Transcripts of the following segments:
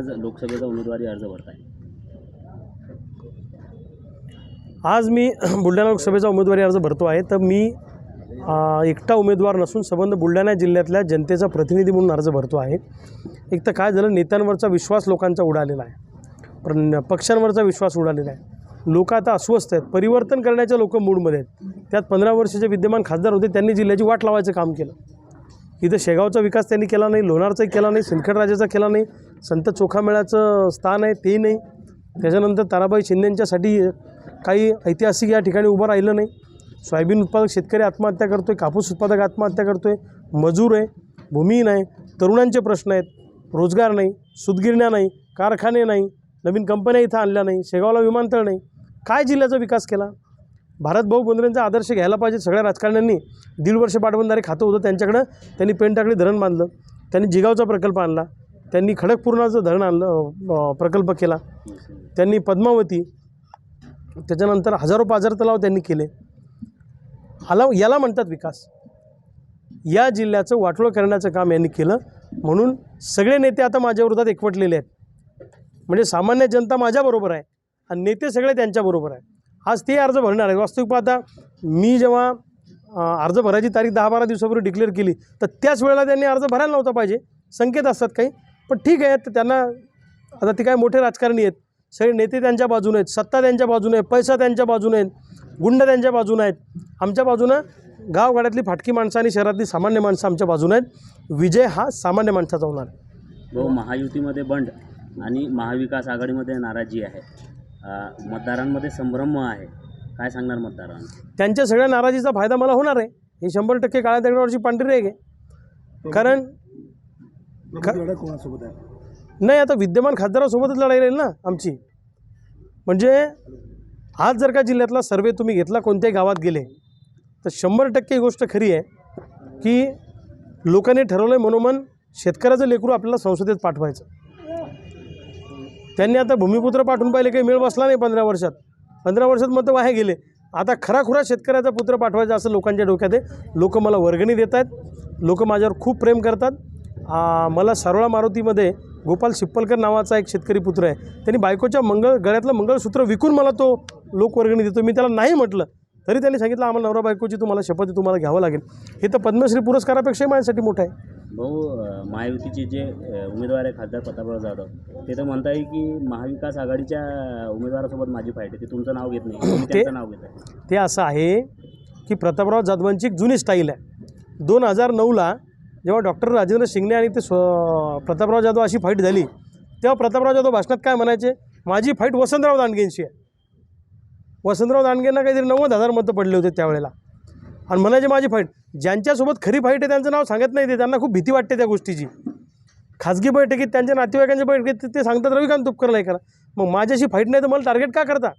आज लोकसभेचा उमेदवारी अर्ज भरताय? आज मी बुलढाणा लोकसभेचा उमेदवारी अर्ज भरतो आहे तर मी एकटा उमेदवार नसून संबंध बुलढाणा जिल्ह्यातल्या जनतेचा प्रतिनिधी म्हणून अर्ज भरतो आहे. एक तर काय झालं नेत्यांवरचा विश्वास लोकांचा उडालेला आहे. पण पक्षांवरचा विश्वास उडालेला आहे. लोक आता अस्वस्थ आहेत. परिवर्तन करण्याच्या लोक मूडमध्ये आहेत. त्यात पंधरा वर्षाचे विद्यमान खासदार होते त्यांनी जिल्ह्याची वाट लावायचं काम केलं. इथं शेगावचा विकास त्यांनी केला नाही लोणारचाही केला नाही सिंदखेडराजाचा केला नाही संत चोखामेळ्याचं स्थान आहे तेही नाही. त्याच्यानंतर ताराबाई शिंदेंच्यासाठी काही ऐतिहासिक या ठिकाणी उभं राहिलं नाही. सोयाबीन उत्पादक शेतकरी आत्महत्या करतो आहे कापूस उत्पादक आत्महत्या करतो आहे मजूर आहे भूमिहीन आहे तरुणांचे प्रश्न आहेत रोजगार नाही सुदगिरण्या नाही कारखाने नाही नवीन कंपन्या इथं आणल्या नाही शेगावला विमानतळ नाही. काय जिल्ह्याचा विकास केला? भारतभाऊ बोंद्रेंचा आदर्श घ्यायला पाहिजे. सगळ्या राजकारण्यांनी दीड वर्ष पाठबंधारे खातं होतं त्यांच्याकडं. त्यांनी पेनटाकडी धरण बांधलं. त्यांनी जिगावचा प्रकल्प आणला. त्यांनी खडकपूर्णाचं धरण आणलं प्रकल्प केला. त्यांनी पद्मावती त्याच्यानंतर हजारो पाजार तलाव त्यांनी केले. हाला याला म्हणतात विकास. या जिल्ह्याचं वाटोळं करण्याचं काम यांनी केलं. म्हणून सगळे नेते आता माझ्या विरोधात एकवटलेले आहेत. म्हणजे सामान्य जनता माझ्याबरोबर आहे आणि नेते सगळे त्यांच्याबरोबर आहे आज ते अर्ज भरणार आहे वास्तविक पाहता मी जेव्हा अर्ज भरायची तारीख दहा बारा दिवसापूर्वी डिक्लेअर केली तर त्याच वेळेला त्यांनी अर्ज भरायला नव्हता पाहिजे. संकेत असतात काही पण ठीक आहे तर त्यांना आता ते काय मोठे राजकारणी आहेत. सगळे नेते त्यांच्या बाजूने आहेत सत्ता त्यांच्या बाजूने आहे पैसा त्यांच्या बाजूने आहेत गुंड त्यांच्या बाजूने आहेत. आमच्या बाजूनं गावगाड्यातली फाटकी माणसं आणि शहरातली सामान्य माणसं आमच्या बाजूने आहेत. विजय हा सामान्य माणसाचा होणार आहे. भाऊ महायुतीमध्ये बंड आणि महाविकास आघाडीमध्ये नाराजी आहे. मतदारांमध्ये संभ्रम आहे. काय सांगणार मतदारांना? त्यांच्या सगळ्या नाराजीचा फायदा मला होणार आहे. हे शंभर टक्के काळ्या दगडावरची पांढरी रेग आहे. कारण क- कोणासोबत आहे? नाही आता विद्यमान खासदारासोबतच लढाई राहील ना आमची. म्हणजे आज जर का जिल्ह्यातला सर्वे तुम्ही घेतला कोणत्याही गावात गेले तर शंभर टक्के ही गोष्ट खरी आहे की लोकांनी ठरवलं आहे मनोमन शेतकऱ्याचं लेकरू आपल्याला संसदेत पाठवायचं. त्यांनी आता भूमिपुत्र पाठवून पाहिले काही मेळ बसला नाही पंधरा वर्षात. पंधरा वर्षात मतं वाहे गेले. आता खराखुरा शेतकऱ्याचा पुत्र पाठवायचा असं लोकांच्या डोक्यात आहे. लोक मला वर्गणी देत आहेत. लोक माझ्यावर खूप प्रेम करतात. मला सारोळा मारुतीमध्ये गोपाल शिप्पलकर नावाचा एक शेतकरी पुत्र आहे. त्यांनी बायकोच्या मंगळ गळ्यातलं मंगळसूत्र विकून मला तो लोकवर्गणी देतो. मी त्याला नाही म्हटलं. तरी त्यांनी सांगितलं आम्हाला नवरा बायकोची तुम्हाला शपथ तुम्हाला घ्यावं लागेल. हे तर पद्मश्री पुरस्कारापेक्षाही माझ्यासाठी मोठं आहे. भाऊ महायुतीचे जे उमेदवार आहे खासदार प्रतापराव जाधव ते तर म्हणताय की महाविकास आघाडीच्या उमेदवारासोबत माझी फाईट आहे. ते तुमचं नाव घेत नाही त्यांचं नाव घेत आहे ते असं आहे की प्रतापराव जाधवांची एक जुनी स्टाईल आहे. दोन हजार नऊला जेव्हा डॉक्टर राजेंद्र शिंगणे आणि ते स्व प्रतापराव जाधव अशी फाईट झाली तेव्हा प्रतापराव जाधव भाषणात काय म्हणायचे? माझी फाईट वसंतराव दांडगेंशी आहे. वसंतराव दांडगेंना काहीतरी नव्वद हजार मतं पडले होते त्यावेळेला. आणि म्हणायचे माझी फाईट ज्यांच्यासोबत खरी फाईट आहे त्यांचं नाव सांगत नाही ते. त्यांना खूप भीती वाटते त्या गोष्टीची. खाजगी बैठकीत त्यांच्या नातेवाईकांच्या बैठकीत ते- सांगतात रविकांत तुपकरला हे करा. मग माझ्याशी फाईट नाही तर मला टार्गेट का करता?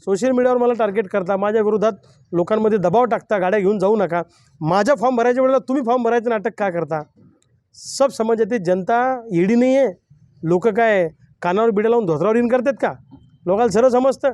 सोशल मीडियावर मला टार्गेट करता. माझ्या विरोधात लोकांमध्ये दबाव टाकता. गाड्या घेऊन जाऊ नका. माझ्या फॉर्म भरायच्या वेळेला तुम्ही फॉर्म भरायचं नाटक का करता? सब समाजातील जनता येडी नाही आहे लोक काय कानावर बिड्या लावून धोत्रावर इन करतात का? लोकांना सर्व समजतं.